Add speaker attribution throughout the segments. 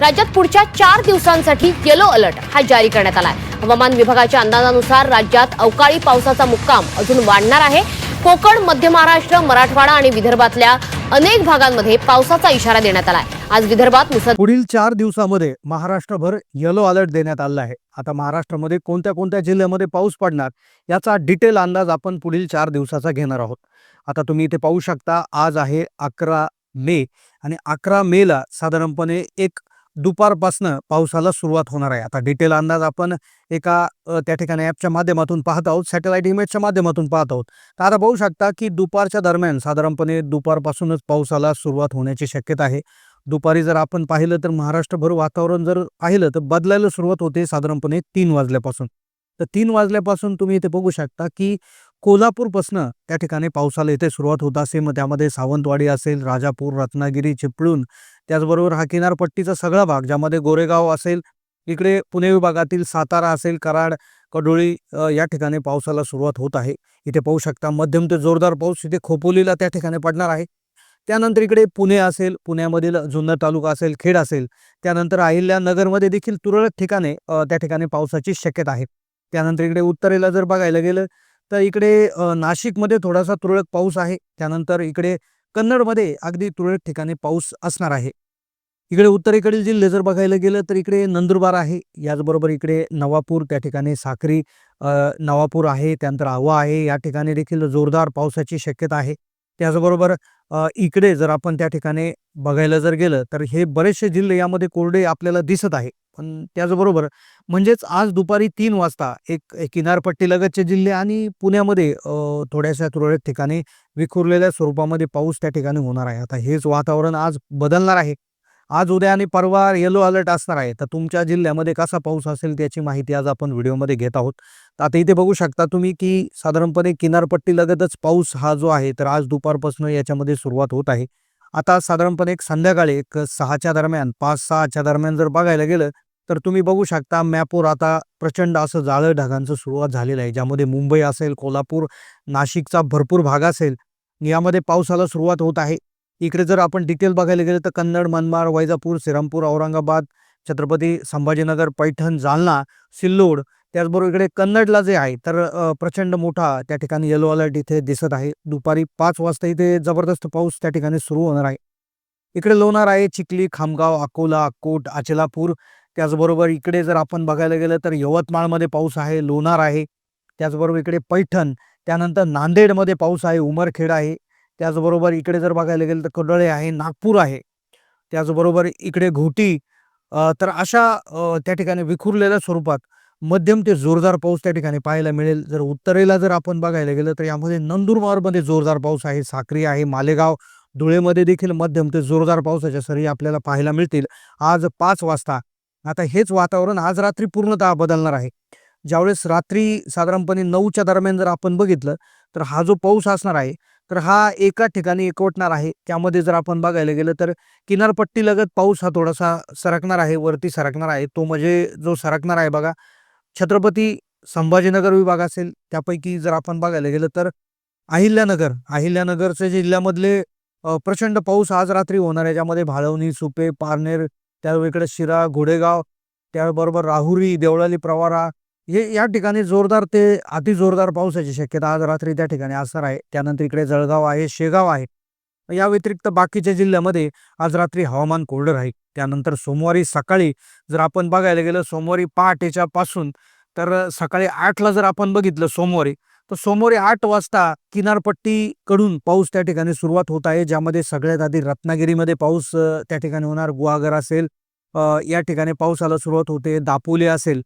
Speaker 1: राज्यात पुढच्या चार दिवसांसाठी येलो अलर्ट हा जारी करण्यात आला आहे हवामान विभागाच्या अंदाजानुसार राज्यात अवकाळी पावसाचा मुक्काम अजून वाढणार आहे. कोकण मध्य महाराष्ट्र मराठवाडा आणि विदर्भातल्या अनेक भागांमध्ये पावसाचा इशारा देण्यात आला आहे आज विदर्भात मुसळ
Speaker 2: पुढील चार दिवसामध्ये महाराष्ट्रभर येलो अलर्ट देण्यात आला आहे. आता महाराष्ट्रामध्ये कोणत्या कोणत्या जिल्ह्यामध्ये पाऊस पडणार याचा डिटेल अंदाज आपण पुढील चार दिवसाचा घेणार आहोत. आता तुम्ही इथे पाहू शकता आज आहे अकरा मे आणि अकरा मेला साधारणपणे एक दुपारपासनं पावसाला सुरुवात होणार आहे. आता डिटेल अंदाज आपण एका त्या ठिकाणी ॲपच्या माध्यमातून पाहत आहोत. सॅटेलाईट इमेजच्या माध्यमातून पाहत आहोत. तर आता पाहू शकता की दुपारच्या दरम्यान साधारणपणे दुपारपासूनच पावसाला सुरुवात होण्याची शक्यता आहे. दुपारी जर आपण पाहिलं तर महाराष्ट्रभर वातावरण जर पाहिलं तर बदलायला सुरुवात होते साधारणपणे तीन वाजल्यापासून. तर तीन वाजल्यापासून तुम्ही इथे बघू शकता की कोल्हापूरपासनं त्या ठिकाणी पावसाला इथे सुरुवात होत असे. मग त्यामध्ये सावंतवाडी असेल राजापूर रत्नागिरी चिपळूण त्याचबरोबर हा किनारपट्टीचा सगळा भाग ज्यामध्ये गोरेगाव असेल इकडे पुणे विभागातील सातारा असेल कराड कडोळी या ठिकाणी पावसाला सुरुवात होत आहे. इथे पाहू शकता मध्यम ते जोरदार पाऊस इथे खोपोलीला त्या ठिकाणी पडणार आहे. त्यानंतर इकडे पुणे असेल पुण्यामधील जुन्नर तालुका असेल खेड असेल त्यानंतर अहिल्यानगरमध्ये देखील तुरळक ठिकाणे त्या ठिकाणी पावसाची शक्यता आहे. त्यानंतर इकडे उत्तरेला जर बघायला गेलं तर इकडे नाशिकमध्ये थोडासा तुरळक पाऊस आहे. त्यानंतर इकडे कन्नडमध्ये अगदी तुरळक ठिकाणी पाऊस असणार आहे. इकडे उत्तरेकडील जिल्हे जर बघायला गेलं तर इकडे नंदुरबार आहे. याचबरोबर इकडे नवापूर त्या ठिकाणी साक्री नवापूर आहे. त्यानंतर आवा आहे. या ठिकाणी देखील जोरदार पावसाची शक्यता आहे. त्याचबरोबर इकडे जर आपण त्या ठिकाणी बघायला जर गेलं तर हे बरेचसे जिल्हे यामध्ये कोरडे आपल्याला दिसत आहे. पण त्याचबरोबर म्हणजेच आज दुपारी तीन वाजता एक एक किनारपट्टीलगतचे जिल्हे आणि पुण्यामध्ये थोड्याशा तुरळक ठिकाणी विखुरलेल्या स्वरूपामध्ये पाऊस त्या ठिकाणी होणार आहे. आता हेच वातावरण आज बदलणार आहे. आज उद्या आणि परवा येलो अलर्ट असणार आहे. तर तुमच्या जिल्ह्यामध्ये कसा पाऊस असेल त्याची माहिती आज आपण व्हिडिओमध्ये घेत आहोत. तर आता इथे बघू शकता तुम्ही की साधारणपणे किनारपट्टीलगतच पाऊस हा जो आहे तर आज दुपारपासून याच्यामध्ये सुरुवात होत आहे. आता साधारणपणे एक संध्याकाळी एक सहाच्या दरम्यान पाच सहाच्या दरम्यान जर बघायला गेलं तर तुम्ही बघू शकता मॅपवर आता प्रचंड असं जाळं ढगांचं सुरुवात झालेलं आहे. ज्यामध्ये मुंबई असेल कोल्हापूर नाशिकचा भरपूर भाग असेल यामध्ये पावसाला सुरुवात होत आहे. इकडे जर आपण डिटेल बघायला गेलं तर कन्नड मनमाड वैजापूर श्रीरामपूर औरंगाबाद छत्रपती संभाजीनगर पैठण जालना सिल्लोड त्याचबरोबर इकडे कन्नडला जे आहे तर प्रचंड मोठा त्या ठिकाणी येलो अलर्ट इथे दिसत आहे. दुपारी पाच वाजता इथे जबरदस्त पाऊस त्या ठिकाणी सुरू होणार आहे. इकडे लोणार आहे चिखली खामगाव अकोला अक्कोट अचलापूर. त्याचबरोबर इकडे जर आपण बघायला गेलं तर यवतमाळमध्ये पाऊस आहे लोणार आहे. त्याचबरोबर इकडे पैठण त्यानंतर नांदेडमध्ये पाऊस आहे उमरखेड आहे. त्याचबरोबर इकडे जर बघायला गेलं तर कडळे आहे नागपूर आहे. त्याचबरोबर इकडे घोटी तर अशा त्या ठिकाणी विखुरलेल्या स्वरूपात मध्यम ते जोरदार पाऊस त्या ठिकाणी पाहायला मिळेल. जर उत्तरेला जर आपण बघायला गेलं तर यामध्ये नंदुरबारमध्ये जोरदार पाऊस आहे साक्री आहे मालेगाव धुळेमध्ये देखील मध्यम ते जोरदार पावसाच्या सरी आपल्याला पाहायला मिळतील. आज पाच वाजता. आता हेच वातावरण आज रात्री पूर्णतः बदलणार आहे. ज्यावेळेस रात्री साधारणपणे नऊच्या दरम्यान जर आपण बघितलं तर हा जो पाऊस असणार आहे तर हा एका ठिकाणी एकवटणार आहे. त्यामध्ये जर आपण बघायला गेलं तर किनारपट्टीलगत पाऊस हा थोडासा सरकणार आहे वरती सरकणार आहे. तो म्हणजे जो सरकणार आहे बघा छत्रपती संभाजीनगर विभाग असेल त्यापैकी जर आपण बघायला गेलं तर अहिल्यानगर. अहिल्यानगरच्या जिल्ह्यामधले प्रचंड पाऊस आज रात्री होणार आहे. ज्यामध्ये भाळवणी सुपे पारनेर त्यावेळीकडे शिरा घोडेगाव त्याबरोबर राहुरी देवळाली प्रवारा हे या ठिकाणी जोरदार ते अति जोरदार पावसाची शक्यता आज रात्री त्या ठिकाणी असणार आहे. त्यानंतर इकडे जळगाव आहे शेगाव आहे. या व्यतिरिक्त बाकीच्या जिल्ह्यामध्ये आज रात्री हवामान कोरडं राहील. त्यानंतर सोमवारी सकाळी जर आपण बघायला गेलं सोमवारी पहाटेच्या पासून तर सकाळी आठला जर आपण बघितलं सोमवारी तर सोमवारी आठ वाजता किनारपट्टीकडून पाऊस त्या ठिकाणी सुरुवात होत आहे ज्यामध्ये सगळ्यात आधी रत्नागिरीमध्ये पाऊस त्या ठिकाणी होणार. गुहागर असेल या ठिकाणी पावसाला सुरुवात होते. दापोली असेल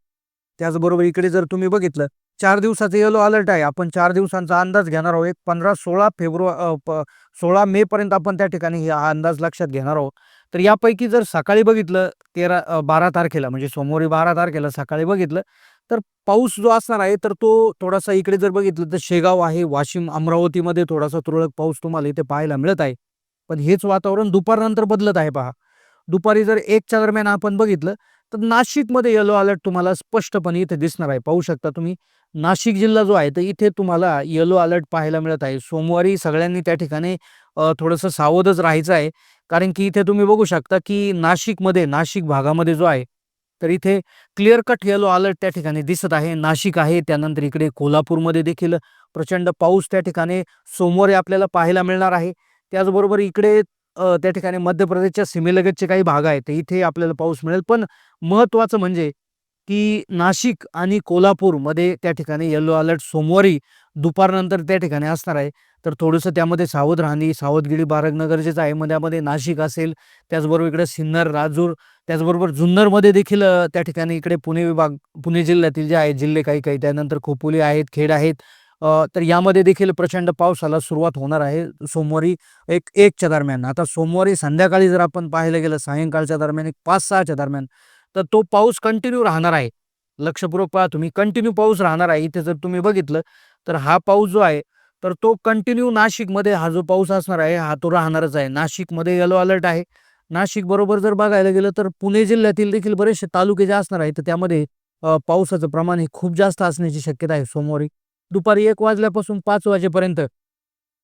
Speaker 2: त्याचबरोबर इकडे जर तुम्ही बघितलं चार दिवसाचं येलो अलर्ट आहे. आपण चार दिवसांचा अंदाज घेणार आहोत. एक पंधरा सोळा फेब्रुवारी सोळा मे पर्यंत आपण त्या ठिकाणी हा अंदाज लक्षात घेणार आहोत. तर यापैकी जर सकाळी बघितलं तेरा बारा तारखेला म्हणजे सोमवारी बारा तारखेला सकाळी बघितलं तर पाऊस जो असणार आहे तर तो थोडासा इकडे जर बघितलं तर शेगाव आहे वाशिम अमरावतीमध्ये थोडासा तुरळक पाऊस तुम्हाला इथे पाहायला मिळत आहे. पण हेच वातावरण दुपारनंतर बदलत आहे पहा. दुपारी जर एकच्या दरम्यान आपण बघितलं तर नाशिकमध्ये येलो अलर्ट तुम्हाला स्पष्टपणे इथे दिसणार आहे. पाहू शकता तुम्ही नाशिक जिल्हा जो आहे तर इथे तुम्हाला येलो अलर्ट पाहायला मिळत आहे. सोमवारी सगळ्यांनी त्या ठिकाणी थोडंसं सावधच राहायचं आहे. कारण की इथे तुम्ही बघू शकता की नाशिकमध्ये नाशिक भागामध्ये जो आहे तर इथे क्लिअर कट येलो अलर्ट त्या ठिकाणी दिसत आहे. नाशिक आहे त्यानंतर इकडे कोल्हापूरमध्ये देखील प्रचंड पाऊस त्या ठिकाणी सोमवारी आपल्याला पाहायला मिळणार आहे. त्याचबरोबर इकडे त्या ठिकाणी मध्य प्रदेशच्या सीमेलगतचे काही भाग आहेत तर इथे आपल्याला पाऊस मिळेल. पण महत्त्वाचं म्हणजे की नाशिक आणि कोल्हापूरमध्ये त्या ठिकाणी येलो अलर्ट सोमवारी दुपारनंतर त्या ठिकाणी असणार आहे. तर थोडंसं त्यामध्ये सावध राहणे सावधगिरी बाळगणं गरजेचं आहे. त्यामध्ये नाशिक असेल त्याचबरोबर इकडे सिन्नर राजूर त्याचबरोबर जुन्नरमध्ये देखील त्या ठिकाणी इकडे पुणे विभाग पुणे जिल्ह्यातील जे आहे जिल्हे काही काही त्यानंतर खोपोली आहेत खेड आहेत तर यामध्ये देखील प्रचंड पावसाला सुरुवात होणार आहे. सोमवारी एक एकच्या दरम्यान. आता सोमवारी संध्याकाळी जर आपण पाहायला गेलं सायंकाळच्या दरम्यान एक पाच सहाच्या दरम्यान तर तो पाऊस कंटिन्यू राहणार आहे. लक्षपूर्वक पहा तुम्ही कंटिन्यू पाऊस राहणार आहे. इथे जर तुम्ही बघितलं तर हा पाऊस जो आहे तर तो कंटिन्यू नाशिकमध्ये हा जो पाऊस असणार आहे हा तो राहणारच आहे. नाशिकमध्ये येलो अलर्ट आहे. नाशिक बरोबर जर बघायला गेलं तर पुणे जिल्ह्यातील देखील बरेचसे तालुके जे असणार आहेत तर त्यामध्ये पावसाचं प्रमाण हे खूप जास्त असण्याची शक्यता आहे सोमवारी. दुपारी एक वाजल्यापासून पाच वाजेपर्यंत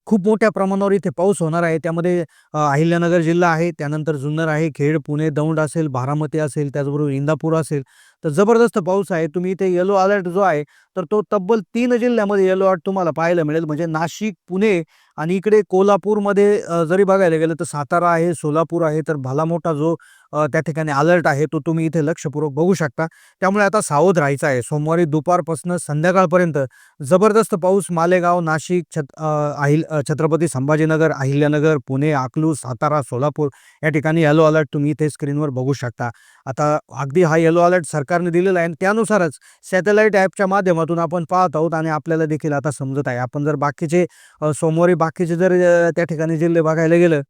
Speaker 2: खूप मोठ्या प्रमाणावर इथे पाऊस होणार आहे. त्यामध्ये अहिल्यानगर जिल्हा आहे त्यानंतर जुन्नर आहे खेड पुणे दौंड असेल बारामती असेल त्याचबरोबर इंदापूर असेल. तर जबरदस्त पाऊस आहे. तुम्ही इथे येलो अलर्ट जो आहे तर तो तब्बल तीन जिल्ह्यामध्ये येलो अलर्ट तुम्हाला पाहायला मिळेल. म्हणजे नाशिक पुणे आणि इकडे कोल्हापूरमध्ये जरी बघायला गेलं तर सातारा आहे सोलापूर आहे तर भला मोठा जो त्या ठिकाणी अलर्ट आहे तो तुम्ही इथे लक्षपूर्वक बघू शकता. त्यामुळे आता सावध राहायचं आहे. सोमवारी दुपारपासून संध्याकाळपर्यंत जबरदस्त पाऊस मालेगाव नाशिक छत अहिल छत्रपती संभाजीनगर अहिल्यानगर पुणे अकलूज सातारा सोलापूर या ठिकाणी येलो अलर्ट तुम्ही इथे स्क्रीनवर बघू शकता. आता अगदी हा येलो अलर्ट सरकारने दिलेलं आहे. आणि त्यानुसारच सॅटेलाईट ॲपच्या माध्यमातून आपण पाहत आहोत आणि आपल्याला देखील आता समजत आहे. आपण जर बाकीचे सोमवारी बाकीचे जर त्या ठिकाणी जिल्हे बघायला गेलं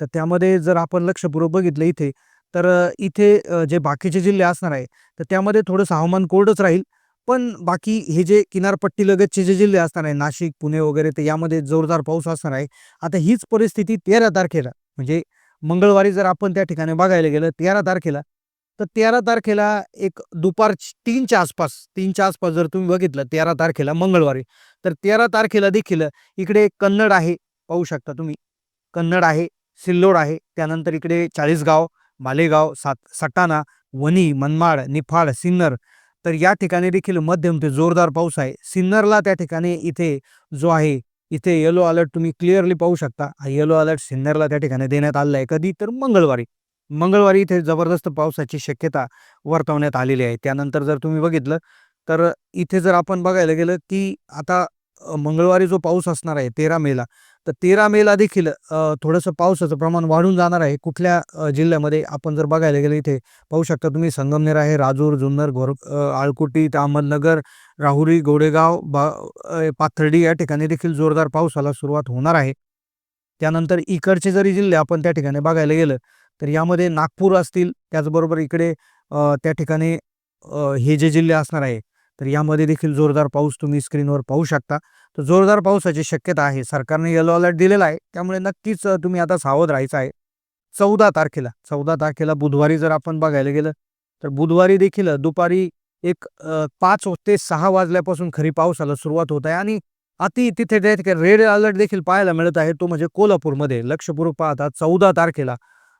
Speaker 2: तर त्यामध्ये जर आपण लक्षपूर्वक बघितलं इथे तर इथे जे बाकीचे जिल्हे असणार आहे तर त्यामध्ये थोडंसं हवामान कोरडंच राहील. पण बाकी हे जे किनारपट्टी लगतचे जे जिल्हे असणार आहे नाशिक पुणे वगैरे तर यामध्ये जोरदार पाऊस असणार आहे. आता हीच परिस्थिती तेरा तारखेला म्हणजे मंगळवारी जर आपण त्या ठिकाणी बघायला गेलं तेरा तारखेला तर तेरा तारखेला एक दुपार तीनच्या आसपास तीनच्या आसपास जर तुम्ही बघितलं तेरा तारखेला मंगळवारी. तर तेरा तारखेला देखील इकडे कन्नड आहे पाहू शकता तुम्ही. कन्नड आहे सिल्लोड आहे त्यानंतर इकडे चाळीसगाव मालेगाव सात सटाणा वणी मनमाड निफाड सिन्नर. तर या ठिकाणी देखील मध्यम ते जोरदार पाऊस आहे. सिन्नरला त्या ठिकाणी इथे जो आहे इथे येलो अलर्ट तुम्ही क्लिअरली पाहू शकता. हा येलो अलर्ट सिन्नरला त्या ठिकाणी देण्यात आलेला आहे. कधी? तर मंगळवारी. मंगळवारी इथे जबरदस्त पावसाची शक्यता वर्तवण्यात आलेली आहे. त्यानंतर जर तुम्ही बघितलं तर इथे जर आपण बघायला गेलं की आता मंगळवारी जो पाऊस असणार आहे तेरा मेला तर तेरा मेला देखील थोडंसं पावसाचं प्रमाण वाढून जाणार आहे. कुठल्या जिल्ह्यामध्ये आपण जर बघायला गेलं इथे पाहू शकता तुम्ही संगमनेर आहे राजूर जुन्नर घोर आळकुटी अहमदनगर राहुरी गोडेगाव बा पाथर्डी या ठिकाणी देखील जोरदार पावसाला सुरुवात होणार आहे. त्यानंतर इकडचे जरी जिल्हे आपण त्या ठिकाणी बघायला गेलं तर यामध्ये नागपूर असतील त्याचबरोबर इकडे त्या ठिकाणी हे जे जिल्हे असणार आहे तर यामध्ये देखील जोरदार पाऊस तुम्ही स्क्रीनवर पाहू शकता. तर जोरदार पावसाची शक्यता आहे. सरकारने येलो अलर्ट दिलेला आहे. त्यामुळे नक्कीच तुम्ही आता सावध राहायचं आहे. चौदा तारखेला चौदा तारखेला बुधवारी जर आपण बघायला गेलं तर बुधवारी देखील दुपारी एक पाच ते सहा वाजल्यापासून खरी पावसाला सुरुवात होत आहे. आणि अति तिथे त्या ठिकाणी रेड अलर्ट देखील पाहायला मिळत आहे तो म्हणजे कोल्हापूरमध्ये. लक्षपूर्वक पाहता चौदा तारखेला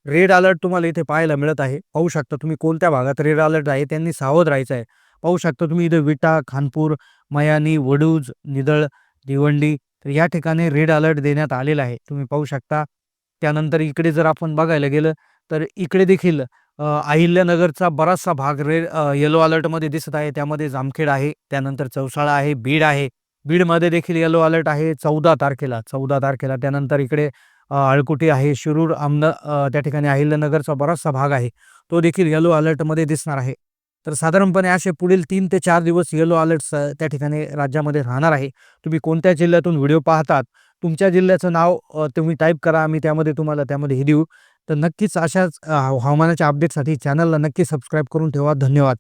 Speaker 2: रेड अलर्ट तुम्हाला इथे पाहायला मिळत आहे. पाहू शकता तुम्ही कोणत्या भागात रेड अलर्ट आहे त्यांनी सावध राहायचं आहे. पाहू शकता तुम्ही इथे विटा खानपूर मयानी वडूज निदळ भिवंडी तर या ठिकाणी रेड अलर्ट देण्यात आलेला आहे. तुम्ही पाहू शकता. त्यानंतर इकडे जर आपण बघायला गेलं तर इकडे देखील अहिल्यानगरचा बराचसा भाग रेड येलो अलर्टमध्ये दिसत आहे. त्यामध्ये जामखेड आहे. त्यानंतर चौसाळा आहे. बीड आहे. बीडमध्ये देखील येलो अलर्ट आहे. चौदा तारखेला चौदा तारखेला. त्यानंतर इकडे अ, अळकुटी आहे शिरूर आमद त्या ठिकाणी अहिल्यानगरचा बराचसा भाग आहे. तो देखील येलो अलर्टमध्ये दिसणार आहे. तर साधारणपणे असे पुढील तीन ते चार दिवस येलो अलर्ट त्या ठिकाणी राज्यामध्ये राहणार आहे. तुम्ही कोणत्या जिल्ह्यातून व्हिडिओ पाहतात तुमच्या जिल्ह्याचं नाव तुम्ही टाईप करा आम्ही त्यामध्ये तुम्हाला त्यामध्ये हे देऊ. तर नक्कीच अशाच हवामानाच्या अपडेटसाठी चॅनलला नक्की सबस्क्राईब करून ठेवा. धन्यवाद.